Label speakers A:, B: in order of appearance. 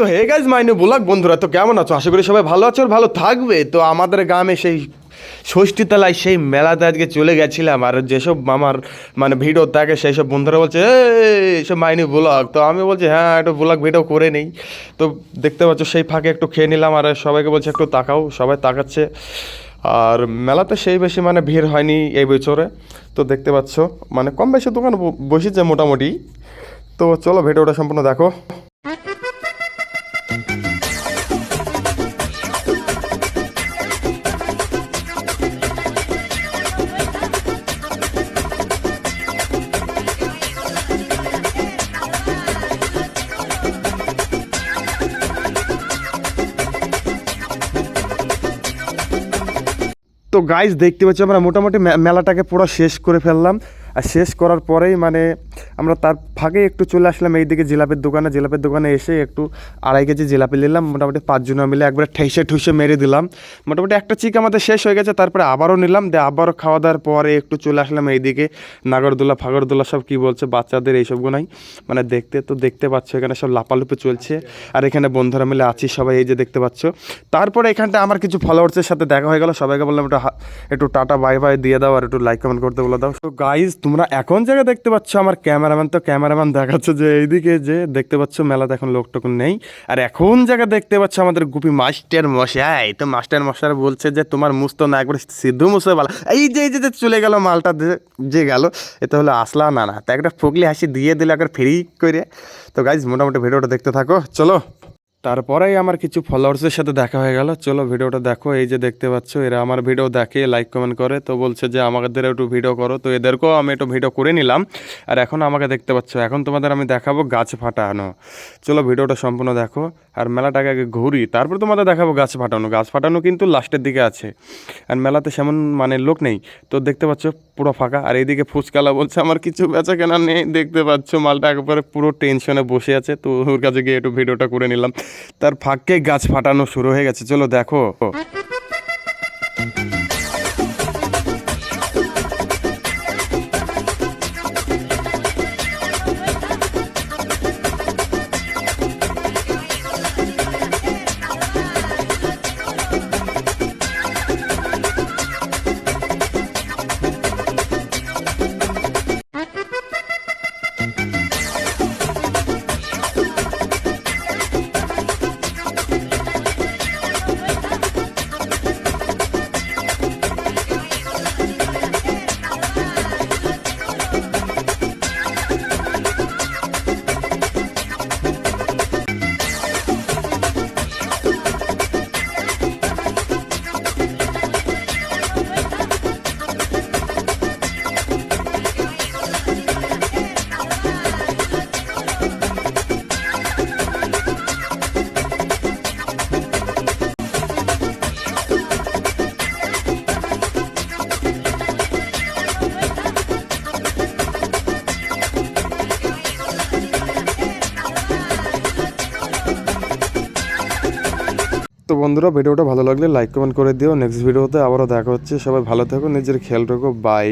A: তো hey guys, মাইনে blog বন্ধুরা, তো কেমন আছো? আশা করি সবাই ভালো আছো আর ভালো থাকবে। তো আমাদের গ্রামে সেই ষষ্ঠী তলায় সেই মেলাতে আজকে চলে গেছিলাম। আর যেসব আমার মানে ভিডিও থাকে সেই সব বন্ধুরা বলছে, এই সব মাইনি ব্লগ তো আমি বলছি হ্যাঁ একটু ব্লগ ভিডিও করে নেই। তো দেখতে পাচ্ছ, সেই ফাঁকে একটু খেয়ে নিলাম। আর সবাইকে বলছে, একটু তাকাও। সবাই তাকাচ্ছে। আর মেলাতে সেই বেশি মানে ভিড় হয়নি এই বছরে। তো দেখতে পাচ্ছ মানে কম বেশি দোকান বসেছে মোটামুটি। তো চলো ভিডিওটা সম্পূর্ণ দেখো। তো গাইজ দেখতে পাচ্ছি আমরা মোটামুটি মেলাটাকে পুরো শেষ করে ফেললাম। আর শেষ করার পরেই মানে আমরা তার ফাঁকে একটু চলে আসলাম এইদিকে জিলাপির দোকানে। জিলাপির দোকানে এসে একটু আড়াই কেজি জিলাপি নিলাম, মোটামুটি পাঁচজনা মিলে একবারে ঠেসে ঠুসে মেরে দিলাম। মোটামুটি একটা চিক আমাদের শেষ হয়ে গেছে, তারপরে আবারও নিলাম, দিয়ে আবারও খাওয়া দাওয়ার পরে একটু চলে আসলাম এইদিকে নাগরদোলা, ফাগরদোলা সব কী বলছে, বাচ্চাদের এইসবগুলোই মানে দেখতে তো দেখতে পাচ্ছ, এখানে সব লাপালুপি চলছে। আর এখানে বন্ধুরা মিলে আছি সবাই, এই যে দেখতে পাচ্ছ। তারপরে এখানটা আমার কিছু ফলোয়ার্সের সাথে দেখা হয়ে গেল, সবাইকে বললাম একটু একটু টাটা, বাই বাই দিয়ে দাও, আর একটু লাইক কমেন্ট করতে বলে দাও। তো গাইজ তোমরা এখন জায়গা দেখতে পাচ্ছ আমার ক্যামেরাম্যান তো ক্যামেরাম্যান দেখাচ্ছে যে এইদিকে যে দেখতে পাচ্ছ মেলাতে এখন লোক টোকন নেই। আর এখন জায়গা দেখতে পাচ্ছ আমাদের গুপি মাস্টার মশাই, তো মাস্টার মশাই বলছে যে, তোমার মুস্ত না, একবার সিদ্ধু মুসে বলা। এই যে এই যে চলে গেল মালটা যে- যে গেল, এটা হলো আসলা না না তা একটা ফুকলি হাসি দিয়ে দিলে, একবার ফ্রি করে। তো গাইজ মোটামুটি ভিডিওটা দেখতে থাকো। চলো। তারপরেই আমার কিছু ফলোয়ার্সের সাথে দেখা হয়ে গেল। চলো ভিডিওটা দেখো, এই যে দেখতে পাচ্ছ, এরা আমার ভিডিও দেখে লাইক কমেন্ট করে। তো বলছে যে আমাদের একটু ভিডিও করো। তো এদেরকেও আমি একটু ভিডিও করে নিলাম। আর এখন আমাকে দেখতে পাচ্ছ, এখন তোমাদের আমি দেখাবো গাছ ফাটানো। চলো ভিডিওটা সম্পূর্ণ দেখো। আর মেলাটাকে আগে ঘুরি, তারপর তোমাদের দেখাবো গাছ ফাটানো। গাছ ফাটানো কিন্তু লাস্টের দিকে আছে। আর মেলাতে সেমন মানে লোক নেই। তো দেখতে পাচ্ছ, পুরো ফাঁকা। আর এইদিকে ফুচকালা বলছে, আমার কিছু বেচা কেনা নেই। দেখতে পাচ্ছ, মালটা একেবারে পুরো টেনশনে বসে আছে। তো ওর কাছে গিয়ে একটু ভিডিওটা করে নিলাম। তার ফাঁকে গাছ ফাটানো শুরু হয়ে গেছে। চলো দেখো। তো বন্ধুরা, ভিডিওটা ভালো লাগলে লাইক কমেন্ট করে দিও। নেক্সট ভিডিওতে আবারও দেখা হচ্ছে। সবাই ভালো থাকো, নিজের খেয়াল রাখো। বাই